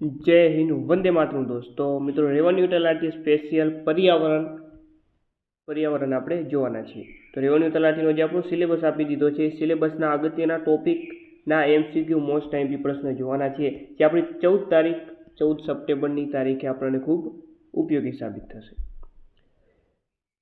જય હિન્દ, વંદે માતરમ દોસ્તો. મિત્રો, રેવન્યુ તલાટી સ્પેશિયલ પર્યાવરણ પર્યાવરણ આપણે જોવાના છીએ. તો રેવન્યુ તલાટીનો જે આપણો સિલેબસ આપી દીધો છે સિલેબસના અગત્યના ટોપિકના એમસીક્યુ મોસ્ટ ટાઈમથી પ્રશ્ન જોવાના છીએ, જે આપણી ચૌદ તારીખ, ચૌદ સપ્ટેમ્બરની તારીખે આપણને ખૂબ ઉપયોગી સાબિત થશે.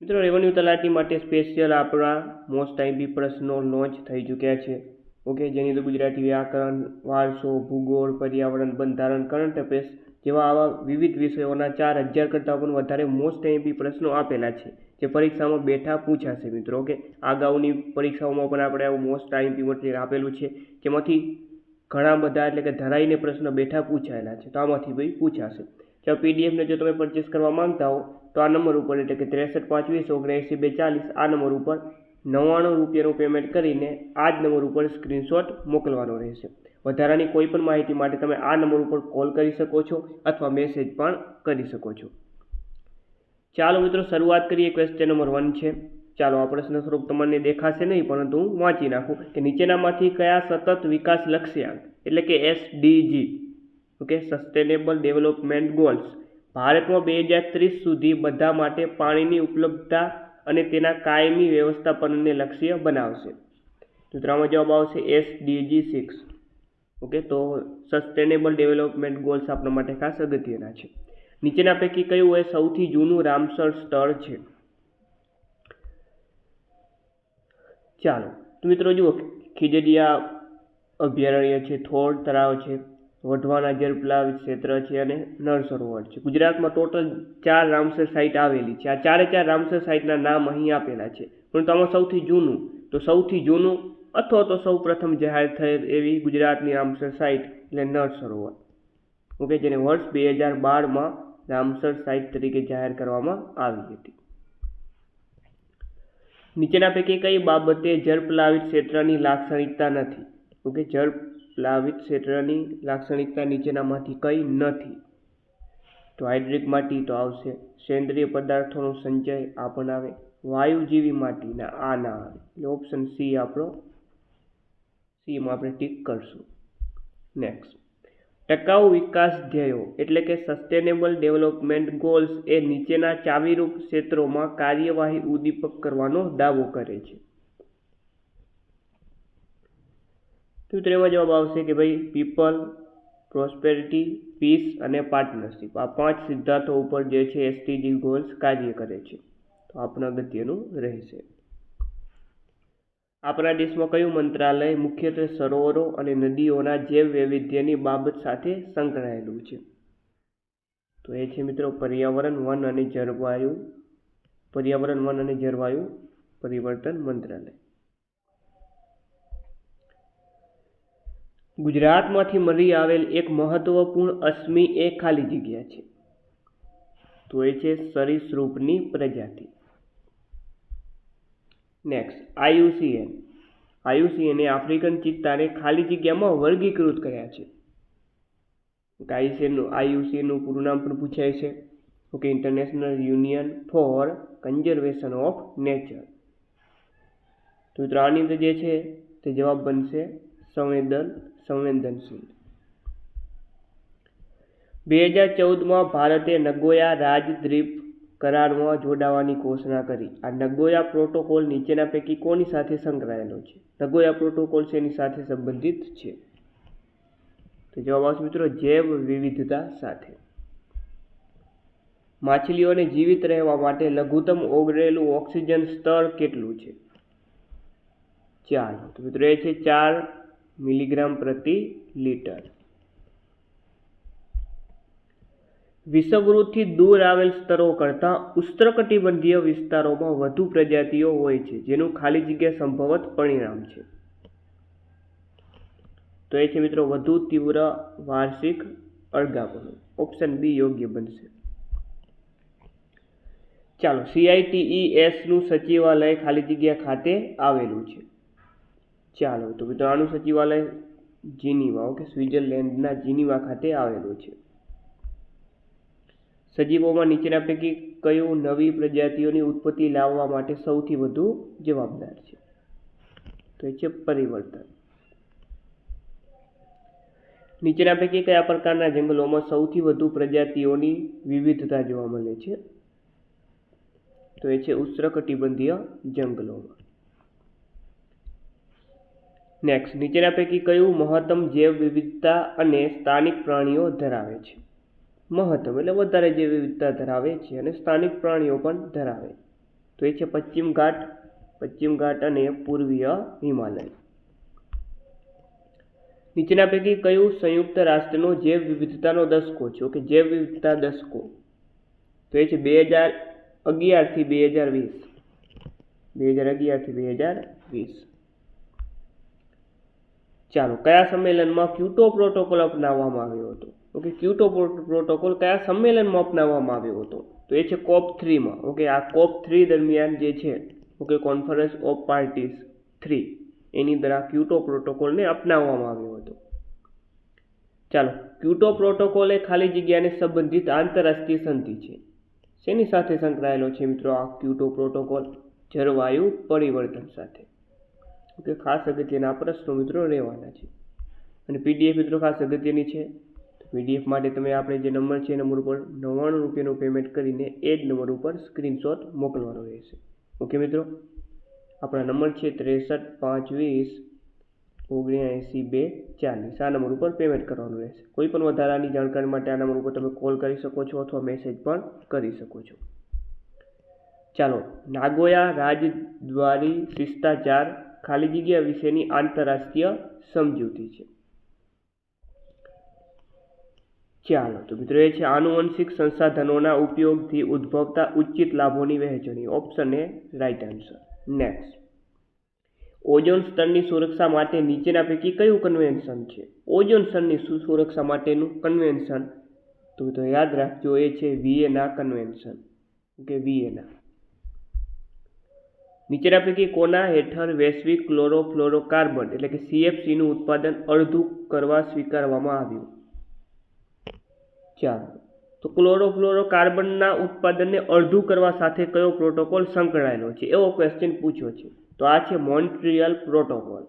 મિત્રો, રેવન્યુ તલાટી માટે સ્પેશિયલ આપણા મોસ્ટ ટાઈમથી પ્રશ્નો લોન્ચ થઈ ચૂક્યા છે. ઓકે, જેની અંદર ગુજરાતી વ્યાકરણ, વારસો, ભૂગોળ, પર્યાવરણ, બંધારણ કરંટ અફેર્સ જેવા આવા વિવિધ વિષયોના ચાર હજાર કરતાં પણ વધારે મોસ્ટ એમપી પ્રશ્નો આપેલા છે, જે પરીક્ષામાં બેઠા પૂછાશે મિત્રો, ઓકે? અગાઉની પરીક્ષાઓમાં પણ આપણે આવું મોસ્ટ આઈએમપી મટીરિયલ આપેલું છે, જેમાંથી ઘણા બધા એટલે કે ધરાઈને પ્રશ્નો બેઠા પૂછાયેલા છે, તો આમાંથી ભાઈ પૂછાશે. જો પીડીએફને જો તમે પરચેસ કરવા માંગતા હો, તો આ નંબર ઉપર એટલે કે ત્રેસઠ પાંચ વીસ ઓગણએંસી બે ચાલીસ આ નંબર ઉપર નવ્વાણું રૂપિયાનું પેમેન્ટ કરીને આ જ નંબર ઉપર સ્ક્રીનશોટ મોકલવાનો રહેશે. વધારાની કોઈ પણ માહિતી માટે તમે આ નંબર ઉપર કોલ કરી શકો છો અથવા મેસેજ પણ કરી શકો છો. ચાલો મિત્રો, શરૂઆત કરીએ ક્વેશ્ચન નંબર વન છે. ચાલો, આ પ્રશ્ન સ્વરૂપ તમને દેખાશે નહીં, પરંતુ હું વાંચી નાખું કે નીચેનામાંથી કયા સતત વિકાસ લક્ષ્યાંક, એટલે કે SDG okay sustainable development goals ભારતમાં બે હજાર ત્રીસ સુધી બધા માટે પાણીની ઉપલબ્ધતા અને તેના કાયમી વ્યવસ્થાપનને લક્ષ્ય બનાવશે. તો જવાબ આવશે એસ ડીજી સિક્સ. ઓકે, તો સસ્ટેનેબલ ડેવલપમેન્ટ ગોલ્સ આપણા માટે ખાસ અગત્યના છે. નીચેના પૈકી કયું એ સૌથી જૂનું રામસર સ્થળ છે? ચાલો, તો મિત્રો જુઓ, ખીજડીયા અભયારણ્ય છે, થોળ તળાવ છે વઢવાના જળપ્લાવિત ક્ષેત્ર છે અને નળ સરોવર છે. ગુજરાતમાં ટોટલ ચાર રામસર સાઇટ આવેલી છે. આ ચારે ચાર રામસર સાઇટના નામ અહીં આપેલા છે. પરંતુ આમાં સૌથી જૂનું, તો સૌથી જૂનું અથવા તો સૌ પ્રથમ જાહેર થયેલ એવી ગુજરાતની રામસર સાઇટ એટલે નળ સરોવર ઓકે, જેને વર્ષ બે હજાર બારમાં રામસર સાઇટ તરીકે જાહેર કરવામાં આવી હતી. નીચેના પૈકી કઈ બાબતે જળપ્લાવિત ક્ષેત્રની લાક્ષણિકતા નથી? ઓકે, જળ પ્લાવિત ક્ષેત્રની લાક્ષણિકતા નીચેનામાંથી કઈ નથી. તો હાઇડ્રિક માટી તો આવશે. સેન્દ્રિય પદાર્થોનો સંચય આ આવે વાયુજીવી માટીના આ ના આવે. એટલે ઓપ્શન સી આપણો સીમાં આપણે ટીક કરશું. નેક્સ્ટ ટકાઉ વિકાસ ધ્યેયો એટલે કે સસ્ટેનેબલ ડેવલપમેન્ટ ગોલ્સ એ નીચેના ચાવીરૂપ ક્ષેત્રોમાં કાર્યવાહી ઉદ્દીપક કરવાનો દાવો કરે છે. તો તેમાં જવાબ આવશે કે ભાઈ પીપલ પ્રોસ્પેરિટી પીસ અને પાર્ટનરશિપ આ પાંચ સિદ્ધાંતો ઉપર જે છે એસટીજી ગોલ્સ કાર્ય કરે છે. તો આપણા અગત્યનું રહેશે. આપણા દેશમાં કયું મંત્રાલય મુખ્યત્વે સરોવરો અને નદીઓના જૈવ વૈવિધ્યની બાબત સાથે સંકળાયેલું છે? તો એ છે મિત્રો પર્યાવરણ, વન અને જળવાયુ. પર્યાવરણ, વન અને જળવાયુ પરિવર્તન મંત્રાલય. ગુજરાતમાંથી મળી આવેલ એક મહત્વપૂર્ણ અશ્મિ એ ખાલી જગ્યા છે. તો એ છે સરીસૃપની પ્રજાતિ. નેક્સ્ટ આયુસીએન. આયુસીએને આફ્રિકન ચિત્તાને ખાલી જગ્યામાં વર્ગીકૃત કર્યા છે. આયુસીએનનું આયુસીએનનું પૂરું નામ પણ પૂછાય છે. Okay international union for conservation of nature તો મિત્રો અંદર જે છે તે જવાબ બનશે સંવેદન સંવેદનશીલ. બે હજાર ચૌદમાં ભારતે નગોયા રાજદ્વીપ કરારમાં જોડાવાની ઘોષણા કરી. આ નગોયા પ્રોટોકોલ નીચેના પૈકી કોની સાથે સંકળાયેલો છે? નગોયા પ્રોટોકોલ શેની સાથે સંબંધિત છે? તો જવાબ આવશે મિત્રો જૈવ વિવિધતા સાથે. માછલીઓને જીવિત રહેવા માટે લઘુત્તમ ઓગળેલું ઓક્સિજન સ્તર કેટલું છે? ચાર તો મિત્રો એ છે ચાર મિલીગ્રામ પ્રતિ લીટર. વિષવવૃત્તથી દૂર આવેલ સ્તરો કરતાં ઉષ્ણકટિબંધીય વિસ્તારોમાં વધુ પ્રજાતિઓ હોય છે, જેનું ખાલી જગ્યા સંભવત પરિણામ છે. તો એ છે મિત્રો વધુ તીવ્ર વાર્ષિક અળગાપણું ઓપ્શન બી યોગ્ય બનશે. ચાલો સીઆઈટીઈ એસનું સચિવાલય ખાલી જગ્યા ખાતે આવેલું છે. ચાલો, તો મિત્રો આનું સચિવાલય જીનીવા, ઓકે, સ્વિટ્ઝરલેન્ડના જીનીવા ખાતે આવેલું છે. સજીવોમાં નીચેના પૈકી કયું નવી પ્રજાતિઓની ઉત્પત્તિ લાવવા માટે સૌથી વધુ જવાબદાર છે? તો એ છે પરિવર્તન. નીચેના પૈકી કયા પ્રકારના જંગલોમાં સૌથી વધુ પ્રજાતિઓની વિવિધતા જોવા મળે છે? તો એ છે ઉષ્ણકટિબંધીય જંગલોમાં. નેક્સ્ટ નીચેના પૈકી કયું મહત્તમ જૈવ વિવિધતા અને સ્થાનિક પ્રાણીઓ ધરાવે છે? મહત્તમ એટલે વધારે જૈવ વિવિધતા ધરાવે છે અને સ્થાનિક પ્રાણીઓ પણ ધરાવે તો એ છે પશ્ચિમ ઘાટ પશ્ચિમ ઘાટ અને પૂર્વીય હિમાલય. નીચેના પૈકી કયું સંયુક્ત રાષ્ટ્રનો જૈવ વિવિધતાનો દસકો છે? ઓકે, જૈવ વિવિધતા દસકો. તો એ છે બે હજાર અગિયારથી બે હજાર વીસ. બે હજાર અગિયારથી બે હજાર વીસ. ચાલો, કયા સંમેલનમાં ક્યુટો પ્રોટોકોલ અપનાવવામાં આવ્યો હતો? ઓકે ક્યુટો પ્રોટોકોલ કયા સંમેલનમાં અપનાવવામાં આવ્યો હતો? તો એ છે કોપ થ્રીમાં. ઓકે આ કોપ થ્રી દરમિયાન જે છે okay conference of parties three, એની દ્વારા ક્યુટો પ્રોટોકોલને અપનાવવામાં આવ્યો હતો. ચાલો, ક્યુટો પ્રોટોકોલ એ ખાલી જગ્યાને સંબંધિત આંતરરાષ્ટ્રીય સંધિ છે. શેની સાથે સંકળાયેલો છે મિત્રો આ ક્યુટો પ્રોટોકોલ? જળવાયુ પરિવર્તન સાથે. ઓકે ખાસ અગત્યના પ્રશ્નો મિત્રો રહેવાના છે. અને પીડીએફ મિત્રો ખાસ અગત્યની છે. પીડીએફ માટે તમે આપણે જે નંબર છે એ નંબર ઉપર નવ્વાણું રૂપિયાનું પેમેન્ટ કરીને એ જ નંબર ઉપર સ્ક્રીનશોટ મોકલવાનો રહેશે. ઓકે મિત્રો? આપણા નંબર છે ત્રેસઠ પાંચ વીસ ઓગણએંસી બે, ચાલીસ. આ નંબર ઉપર પેમેન્ટ કરવાનું રહેશે. કોઈ પણ વધારાની જાણકારી માટે આ નંબર ઉપર તમે કોલ કરી શકો છો અથવા મેસેજ પણ કરી શકો છો. ચાલો, નાગોયા રાજદ્વારી શિષ્ટાચાર ખાલી જગ્યા વિશેની આંતરરાષ્ટ્રીય સમજૂતી છે. ચાલો તો મિત્રો એ છે, આનુવંશિક સંસાધનોના ઉપયોગથી ઉદ્ભવતા ઉચિત લાભોની વહેંચણી. Option A right answer next ozone સ્તરની સુરક્ષા માટે નીચેના પૈકી કયું કન્વેન્શન છે? ઓઝોન સ્તરની સુરક્ષા માટેનું કન્વેન્શન તો તો યાદ રાખજો, એ છે વિયેના કન્વેન્શન ઓકે વિયેના નીચેના પૈકી કોના હેઠળ વૈશ્વિક ક્લોરોફ્લોરોકાર્બન એટલે કે સીએફસીનું ઉત્પાદન અડધું કરવા સ્વીકારવામાં આવ્યું. ચાલો. તો ક્લોરોફ્લોરોકાર્બનના ઉત્પાદનને અડધું કરવા સાથે કયો પ્રોટોકોલ સંકળાયેલો છે? એવો ક્વેશ્ચન પૂછ્યો છે. તો આ છે મોન્ટ્રિયલ પ્રોટોકોલ.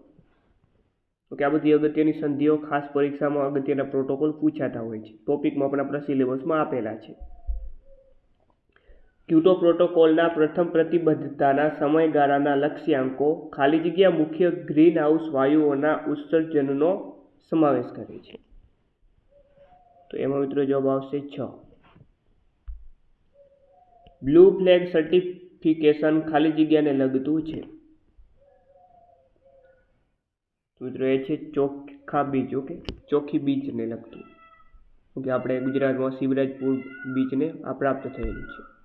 ઓકે, આ બધી અગત્યની સંધિઓ ખાસ પરીક્ષામાં અગત્યના પ્રોટોકોલ પૂછાતા હોય છે. ટોપિકમાં પણ આપણા સિલેબસમાં આપેલા છે. ક્યુટો પ્રોટોકોલના પ્રથમ પ્રતિબદ્ધતાના સમયગાળાના લક્ષ્યાંકો ખાલી જગ્યા મુખ્ય ગ્રીન હાઉસ વાયુઓના ઉત્સર્જનનો સમાવેશ કરે છે. તો એમાં મિત્રો જવાબ આવશે છ. બ્લુ ફ્લેગ સર્ટિફિકેશન ખાલી જગ્યાને લગતું છે. મિત્રો એ છે ચોખ્ખા બીચ, ઓકે? ચોખ્ખી બીચને લગતું. ઓકે, આપણે ગુજરાતમાં શિવરાજપુર બીચને આ પ્રાપ્ત થયેલું છે.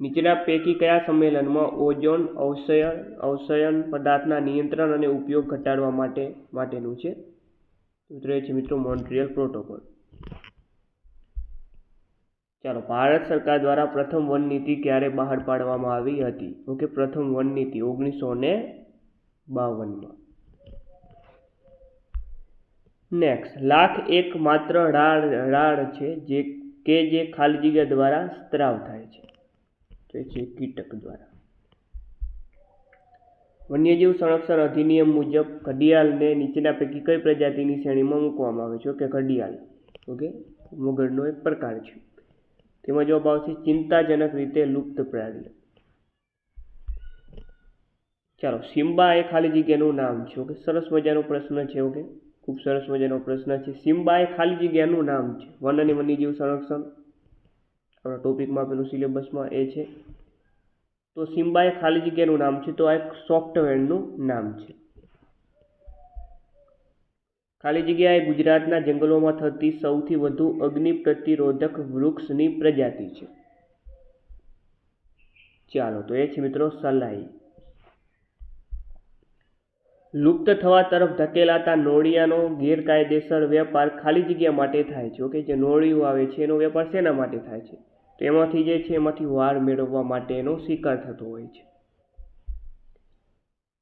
નીચેના પૈકી કયા સંમેલનમાં ઓઝોન અવશયન અવશયન પદાર્થના નિયંત્રણ અને ઉપયોગ ઘટાડવા માટે, માટેનું છે? ઉતરે છે મિત્રો મોન્ટ્રિયલ પ્રોટોકોલ. ચાલો, ભારત સરકાર દ્વારા પ્રથમ વન નીતિ ક્યારે બહાર પાડવામાં આવી હતી? ઓકે, પ્રથમ વન નીતિ ઓગણીસો ને બાવનમાં. નેક્સ્ટ લાખ એક માત્ર રાળ રાળ છે જે, કે જે ખાલી જગ્યા દ્વારા સ્ત્રાવ થાય છે. તે છે કીટક દ્વારા. વન્યજીવ સંરક્ષણ અધિનિયમ મુજબ ઘડિયાળને નીચેના પૈકી કઈ પ્રજાતિની શ્રેણીમાં મૂકવામાં આવે છે? કે ઘડિયાળ. ઓકે મગરનો એક પ્રકાર છે. તેમાં જવાબ આવશે ચિંતાજનક રીતે લુપ્ત પ્રાણી. ચાલો, સિમ્બા એ ખાલી જગ્યાનું નામ છે. ઓકે, સરસ મજાનો પ્રશ્ન છે. ઓકે, ખૂબ સરસ મજાનો પ્રશ્ન છે. સિમ્બા એ ખાલી જગ્યાનું નામ છે. વન અને વન્યજીવ સંરક્ષણ. આપણા ટોપિકમાં આપેલું સિલેબસમાં એ છે. તો સિમ્બા એ ખાલી જગ્યાનું નામ છે, તો આ એક સોફ્ટવેરનું નામ છે. ખાલી જગ્યા એ ગુજરાતના જંગલોમાં થતી સૌથી વધુ અગ્નિ પ્રતિરોધક વૃક્ષની પ્રજાતિ છે. ચાલો, તો એ છે મિત્રો સલાઈ. લુપ્ત થવા તરફ ધકેલાતા નોળિયાનો ગેરકાયદેસર વેપાર ખાલી જગ્યા માટે થાય છે, ઓકે? જે નોળિયું આવે છે, એનો વેપાર શેના માટે થાય છે? તો એમાંથી જે છે એમાંથી વાળ મેળવવા માટે એનો શિકાર થતો હોય છે.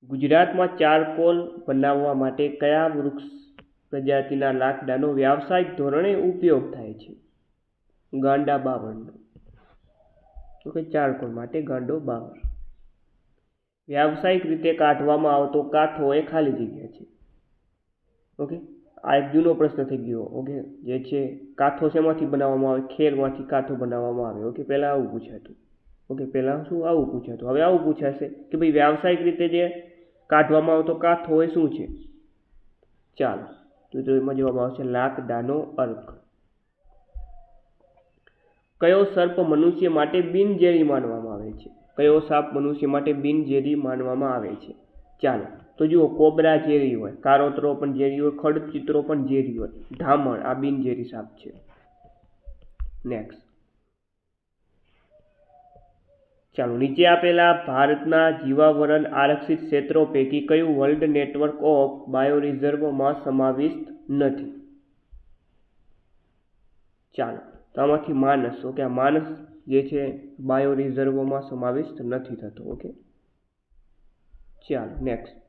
ગુજરાતમાં ચારકોલ બનાવવા માટે કયા વૃક્ષ પ્રજાતિના લાકડાનો વ્યાવસાયિક ધોરણે ઉપયોગ થાય છે? ગાંડા બાવળનો. તો કે ચારકોલ માટે ગાંડો બાવળ. વ્યાવસાયિક રીતે કાઢવામાં આવતો કાથો એ ખાલી જગ્યા છે. ઓકે? આ એક જૂનો પ્રશ્ન થઈ ગયો ઓકે જે છે કાથો શેમાંથી બનાવવામાં આવે? ખેરમાંથી કાથો બનાવવામાં આવે ઓકે પહેલાં આવું પૂછાતું ઓકે પહેલાં શું? આવું પૂછાતું. હવે આવું પૂછાશે કે ભાઈ વ્યાવસાયિક રીતે જે કાઢવામાં આવતો કાથો એ શું છે? ચાલો તો એમાં જવાબ આવશે, લાકડાનો અર્ક. કયો સર્પ મનુષ્ય માટે બિનઝેરી માનવામાં આવે છે? કયો સાપ મનુષ્ય માટે બિનઝેરી માનવામાં આવે છે? ચાલો તો જુઓ, કોબરા ઝેરી હોય, કારોતરો પણ ઝેરી હોય, ખડચિત્રો પણ ઝેરી હોય. ધામણ, આ બિનઝેરી સાપ છે. નેક્સ્ટ ચાલો, નીચે આપેલા ભારતના જીવાવરણ આરક્ષિત ક્ષેત્રો પૈકી કયું વર્લ્ડ નેટવર્ક ઓફ બાયોરિઝર્વમાં સમાવિષ્ટ નથી? ચાલો, તો આમાંથી માનસ. ઓકે, આ માનસ જે છે બાયો રિઝર્વોમાં સમાવિષ્ટ નથી થતો. ઓકે? ચાલો નેક્સ્ટ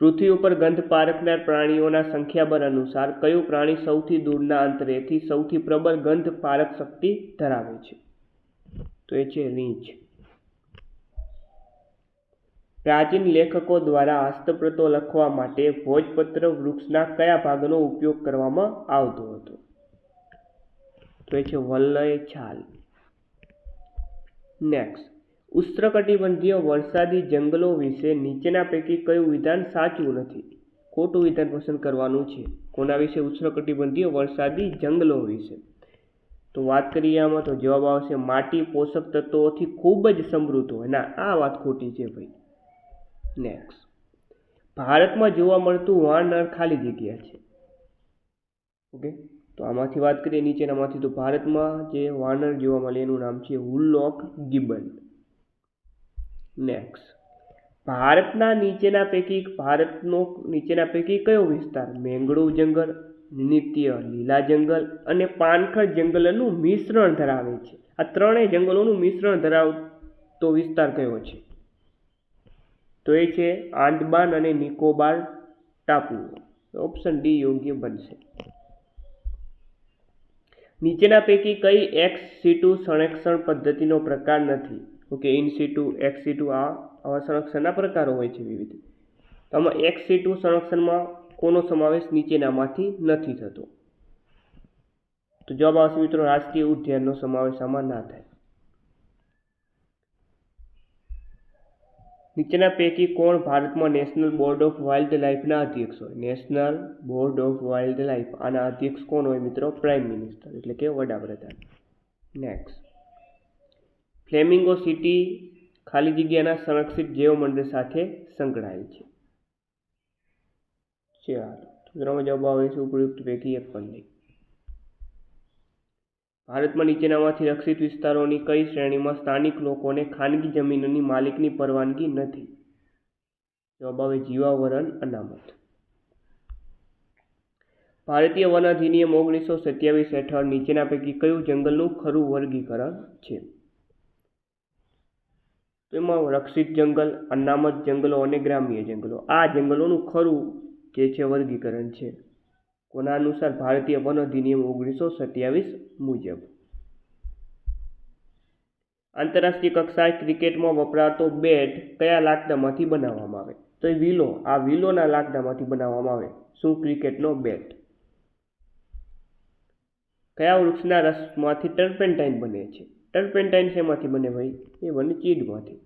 પૃથ્વી ઉપર ગંધ પારખનાર પ્રાણીઓના સંખ્યાબળ અનુસાર કયું પ્રાણી સૌથી દૂરના અંતરેથી સૌથી પ્રબળ ગંધ પારક શક્તિ ધરાવે છે? તો એ છે રીંછ. પ્રાચીન લેખકો દ્વારા હસ્તપ્રતો લખવા માટે ભોજપત્ર વૃક્ષના કયા ભાગનો ઉપયોગ કરવામાં આવતો હતો? તો એ છે વલય છાલ. નેક્સ્ટ ઉષ્ણકટિબંધીય વરસાદી જંગલો વિશે નીચેના પૈકી કયું વિધાન સાચું નથી? ખોટું વિધાન પસંદ કરવાનું છે. કોના વિશે? ઉષ્ણકટિબંધીય વરસાદી જંગલો વિશે. તો વાત કરીએ આમાં, તો જવાબ આવશે, માટી પોષક તત્વોથી ખૂબ જ સમૃદ્ધ હોય. ના, આ વાત ખોટી છે ભાઈ. નેક્સ્ટ ભારતમાં જોવા મળતું વાનર ખાલી જગ્યા છે. ઓકે તો આમાંથી વાત કરીએ નીચેનામાંથી. તો ભારતમાં જે વાનર જોવા મળે, એનું નામ છે હુલોક ગિબન. નેક્સ્ટ ભારતના નીચેના પૈકી ભારતનો નીચેના પૈકી કયો વિસ્તાર? મેંગળું જંગલ, નિત્ય લીલા જંગલ અને પાનખર જંગલનું મિશ્રણ ધરાવે છે. આ ત્રણેય જંગલોનું મિશ્રણ ધરાવતો વિસ્તાર કયો છે? તો એ છે આંદમાન અને નિકોબાર ટાપુઓ. ઓપ્શન ડી યોગ્ય બનશે. નીચેના પૈકી કઈ એક્સ સીટુ સંરક્ષણ પદ્ધતિનો પ્રકાર નથી? Okay in situ ex situ આ આવા સંરક્ષણના પ્રકારો હોય છે વિવિધ. તો આમાં એક્સ સીટુ સંરક્ષણમાં કોનો સમાવેશ નીચેનામાંથી નથી થતો? તો જવાબ આવશે મિત્રો, રાષ્ટ્રીય ઉદ્યાનનો સમાવેશ આમાં ના થાય. નીચેના પૈકી કોણ ભારતમાં નેશનલ બોર્ડ ઓફ વાઇલ્ડ લાઇફના અધ્યક્ષ હોય? National board of wildlife આના અધ્યક્ષ કોણ હોય મિત્રો? પ્રાઇમ મિનિસ્ટર એટલે કે વડાપ્રધાન. નેક્સ્ટ ફ્લેમિંગો સિટી ખાલી જગ્યાના સંરક્ષિત જૈવમંડળ સાથે સંકળાયેલ છે. ચાલો જવાબ આવે છે ઉપયુક્ત પૈકી એક નહીં. ભારતમાં નીચેનામાંથી રક્ષિત વિસ્તારોની કઈ શ્રેણીમાં સ્થાનિક લોકોને ખાનગી જમીનોની માલિકની પરવાનગી નથી? જવાબ આવે જીવાવરણ અનામત. ભારતીય વન અધિનિયમ ઓગણીસો સત્યાવીસ હેઠળ નીચેના પૈકી કયું જંગલનું ખરું વર્ગીકરણ છે? તેમાં રક્ષિત જંગલ, અનામત જંગલો અને ગ્રામ્ય જંગલો. આ જંગલોનું ખરું જે છે વર્ગીકરણ છે? કોના અનુસાર ભારતીય વન અધિનિયમ ઓગણીસો સત્યાવીસ મુજબ? આંતરરાષ્ટ્રીય કક્ષાએ ક્રિકેટમાં વપરાતો બેટ કયા લાકડામાંથી બનાવવામાં આવે? તો એ વિલો. આ વિલોના લાકડામાંથી બનાવવામાં આવે. શું ક્રિકેટનો બેટ? કયા વૃક્ષના રસમાંથી ટર્પેન્ટાઇન બને છે? ટર્પેન્ટાઇન શેમાંથી બને ભાઈ? એ બને ચીડમાંથી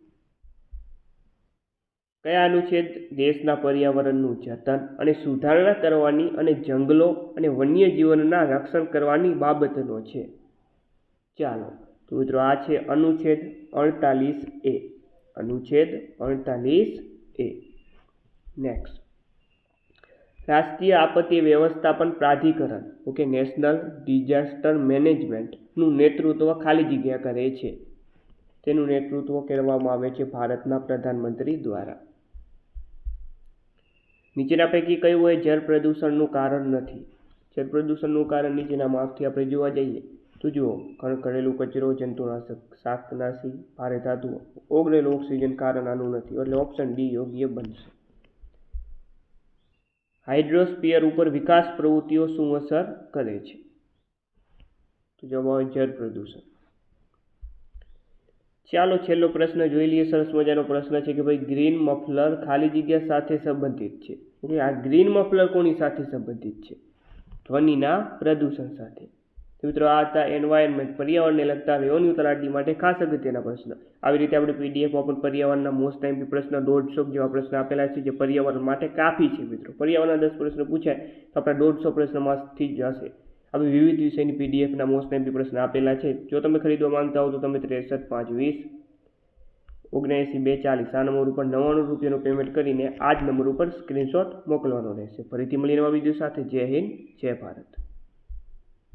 કયા અનુચ્છેદ દેશના પર્યાવરણનું જતન અને સુધારણા કરવાની અને જંગલો અને વન્યજીવનના રક્ષણ કરવાની બાબતનો છે? ચાલો, તો મિત્રો આ છે અનુચ્છેદ અડતાલીસ એ. અનુચ્છેદ અડતાલીસ એ. નેક્સ્ટ રાષ્ટ્રીય આપત્તિ વ્યવસ્થાપન પ્રાધિકરણ, ઓકે, નેશનલ ડિઝાસ્ટર મેનેજમેન્ટનું નેતૃત્વ ખાલી જગ્યા કરે છે. તેનું નેતૃત્વ કરવામાં આવે છે ભારતના પ્રધાનમંત્રી દ્વારા. નીચેના પૈકી કયું હોય જળ પ્રદૂષણનું કારણ નથી. જળ પ્રદૂષણનું કારણ નીચેના માર્ગથી આપણે જોવા જઈએ તો જુઓ કરેલું કચરો, જંતુનાશક, શાકનાશી, ભારે ધાતુઓ ઓગળેલું ઓક્સિજન કારણ આનું નથી. એટલે ઓપ્શન ડી યોગ્ય બનશે. હાઇડ્રોસ્પિયર ઉપર વિકાસ પ્રવૃત્તિઓ શું અસર કરે છે? તો જવાબ આવે જળ પ્રદૂષણ. ચાલો છેલ્લો પ્રશ્ન જોઈ લઈએ. સરસ મજાનો પ્રશ્ન છે કે ભાઈ ગ્રીન મફલર ખાલી જગ્યા સાથે સંબંધિત છે. ઓકે, આ ગ્રીન મફલર કોની સાથે સંબંધિત છે? ધ્વનિના પ્રદૂષણ સાથે. તો મિત્રો, આ હતા એન્વાયરમેન્ટ પર્યાવરણને લગતા રેવન્યુ તલાટી માટે ખાસ અગત્યના પ્રશ્ન. આવી રીતે આપણે પીડીએફમાં પણ પર્યાવરણના મોસ્ટ ટાઈમ પ્રશ્ન દોઢસો જેવા પ્રશ્ન આપેલા છે, જે પર્યાવરણ માટે કાફી છે મિત્રો. પર્યાવરણના દસ પ્રશ્ન પૂછાય, તો આપણા દોઢસો પ્રશ્નમાંથી જ હશે. આવી વિવિધ વિષયની પીડીએફના મોસ્ટ ટાઈમ પ્રશ્ન આપેલા છે. જો તમે ખરીદવા માંગતા હો તો તમે ત્રેસઠ પાંચ વીસ, ઓગણએંસી બે ચાલીસ આ નંબર ઉપર નવ્વાણું રૂપિયાનું પેમેન્ટ કરીને આ જ નંબર ઉપર સ્ક્રીનશોટ મોકલવાનો રહેશે. ફરીથી મળીને નવા વીડિયો સાથે. જય હિન્દ, જય ભારત.